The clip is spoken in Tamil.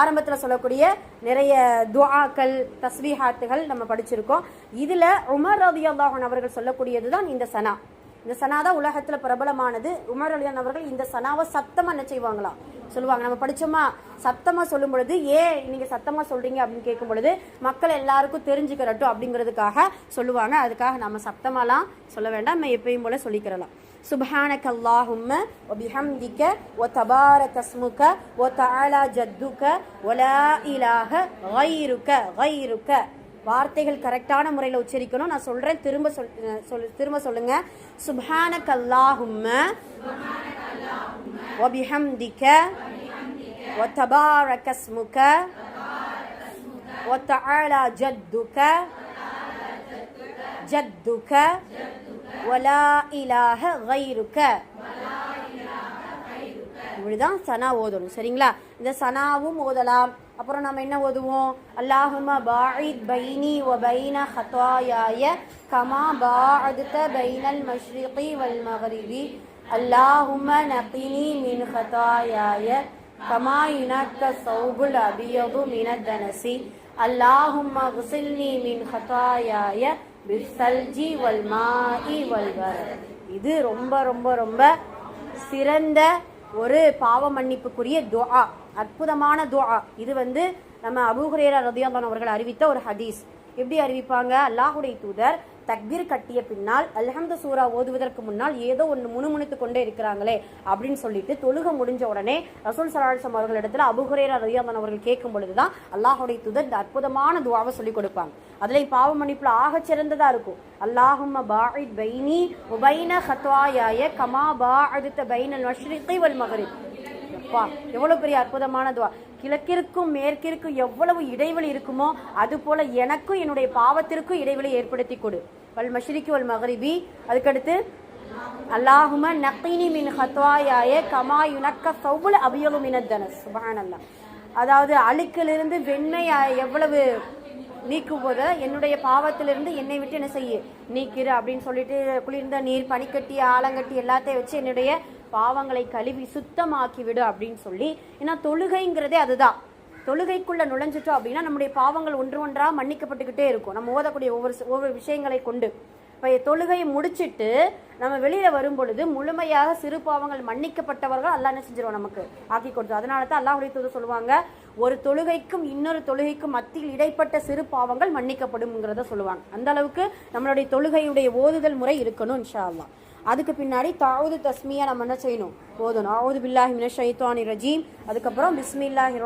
ஆரம்பத்தில் சொல்லக்கூடிய நிறைய துவாக்கள் தஸ்வீஹாத்துகள் நம்ம படிச்சிருக்கோம். இதுல உமர் ரலியல்லாஹு அவர்கள் சொல்லக்கூடியது தான் இந்த சனா. இந்த சனா தான் உலகத்துல பிரபலமானது உமர் அலியான் அவர்கள் இந்த சனாவை சத்தமா என்ன செய்வாங்களாம் சொல்லுவாங்க நம்ம படிச்சோமா சத்தமா சொல்லும் பொழுது ஏன் நீங்க சத்தமா சொல்றீங்க அப்படின்னு கேட்கும் பொழுது மக்கள் எல்லாருக்கும் தெரிஞ்சுக்கிறட்டும் அப்படிங்கிறதுக்காக சொல்லுவாங்க அதுக்காக நம்ம சத்தமாலாம் சொல்ல வேண்டாம் நம்ம எப்பயும் போல சொல்லிக்கிறலாம் سبحانك اللهم وبحمدك وتبارك اسمك وتعالى جدك ولا إله غيرك غيرك வார்த்தைகள் கரெக்டான முறையில் உச்சரிக்கணும். நான் சொல்கிறேன் திரும்ப சொல் சொல் திரும்ப சொல்லுங்கள் சுபான கல்லாஹும் கல்லாஹும்ம ஒபிஹம்திக்க ஒத்தபாரகஸ்முக ஒத்தஆலா ஜத்துக்க ஜத்துக்க ஒலா இலாக கைருக்க இப்படிதான் சனா ஓதணும். சரிங்களா? இந்த சனாவும் ஓதலாம். அப்புறம் நம்ம என்ன ஓதுவோம்? அல்லாஹும பாயித் பைனி வ பைன ஹத்தாயாய கமா பாஅதுத பைனல் மஷ்ரிகி வல் மக்ரிபி. அல்லாஹும நகினி மின் ஹத்தாயாய கமா யுனக்க சௌபுல் அபியது மினத் தனசி. அல்லாஹும்ம குசில்னி மின் ஹத்தாயாய பிஸ்ஸல்ஜி வல் மாஇ வல் பரத் இது ரொம்ப ரொம்ப ரொம்ப சிறந்த ஒரு பாவ மன்னிப்புக்குரிய துஆ அற்புதமான துஆ. இது வந்து நம்ம அபூஹரேரா ரதியல்லாஹு அவர்கள் அறிவித்த ஒரு ஹதீஸ். எப்படி அறிவிப்பாங்க? அல்லாஹுடைய தூதர் தக்பீர் கட்டிய பின்னால் அல்ஹம்து சூரா ஓதுவதற்கு முன்னால் ஏதோ ஒன்று முணுமுணுத்து கொண்டே இருக்கிறாங்களே அப்படின்னு சொல்லிட்டு தொழுக முடிஞ்ச உடனே ரசூல் சலாஹம் அவர்களிடத்துல அபுஹுரேரா ரதியாமன் அவர்கள் கேட்கும் பொழுதுதான் அல்லாஹுடைய தூதர் இந்த அற்புதமான துவாவை சொல்லிக் கொடுப்பாங்க. அதுல பாவ மன்னிப்புல ஆக சிறந்ததா இருக்கும். அல்லாஹும் பாஇத் பைனி உபைன ஹத்வாயாய கமா பாஅதுத பைனல் மஷ்ரிகி வல் மகரிப் அப்பா எவ்வளவு பெரிய அற்புதமான துவா. கிழக்கிற்கும் மேற்கிற்கும் எவ்வளவு இடைவெளி இருக்குமோ அதுபோல எனக்கும் என்னுடைய பாவத்திற்கும் இடைவெளி ஏற்படுத்தி கொடு. வல் மஷ்ரிக்கு வல் மகரிபி அதுக்கடுத்து அல்லாஹும நக்கீனி மின் ஹத்வாயாய கமா யுனக்க சௌபுல் அபியோகம் மினத்தனஸ் சுபஹானல்லாஹ். அதாவது அழுக்கிலிருந்து வெண்மை எவ்வளவு நீக்கும் போது என்னுடைய பாவத்திலிருந்து என்னை விட்டு என்ன செய்ய? நீக்கிற அப்படின்னு சொல்லிட்டு குளிர்ந்த நீர் பனிக்கட்டி ஆலங்கட்டி எல்லாத்தையும் வச்சு என்னுடைய பாவங்களை கழுவி சுத்தமாக்கி விடு அப்படின்னு சொல்லி. ஏன்னா தொழுகைங்கிறதே அதுதான். தொழுகைக்குள்ள நுழைஞ்சிட்டோம் அப்படின்னா நம்முடைய பாவங்கள் ஒன்று ஒன்றா மன்னிக்கப்பட்டுக்கிட்டே இருக்கும். நம்ம ஓதக்கூடிய ஒவ்வொரு ஒவ்வொரு விஷயங்களை கொண்டு. இப்போ தொழுகையை முடிச்சிட்டு நம்ம வெளியில் வரும் பொழுது முழுமையாக சிறு பாவங்கள் மன்னிக்கப்பட்டவர்கள் அல்லா என்ன செஞ்சிருவோம் நமக்கு? ஆக்கி கொடுத்தோம் அதனால தான் அல்லாஹுடைய தூது சொல்லுவாங்க ஒரு தொழுகைக்கும் இன்னொரு தொழுகைக்கும் மத்தியில் இடைப்பட்ட சிறு பாவங்கள் மன்னிக்கப்படும்ங்கிறத சொல்லுவாங்க. அந்த அளவுக்கு நம்மளுடைய தொழுகையுடைய ஓதுதல் முறை இருக்கணும் இன்ஷா அல்லா அதுக்கு பின்னாடி தாவது தஸ்மியா நம்ம என்ன செய்யணும்? ஓதணும். ஆவுது பில்லாஹி மினஷ் ஷைத்வானி ரஜீம். அதுக்கப்புறம் பிஸ்மில்லாஹி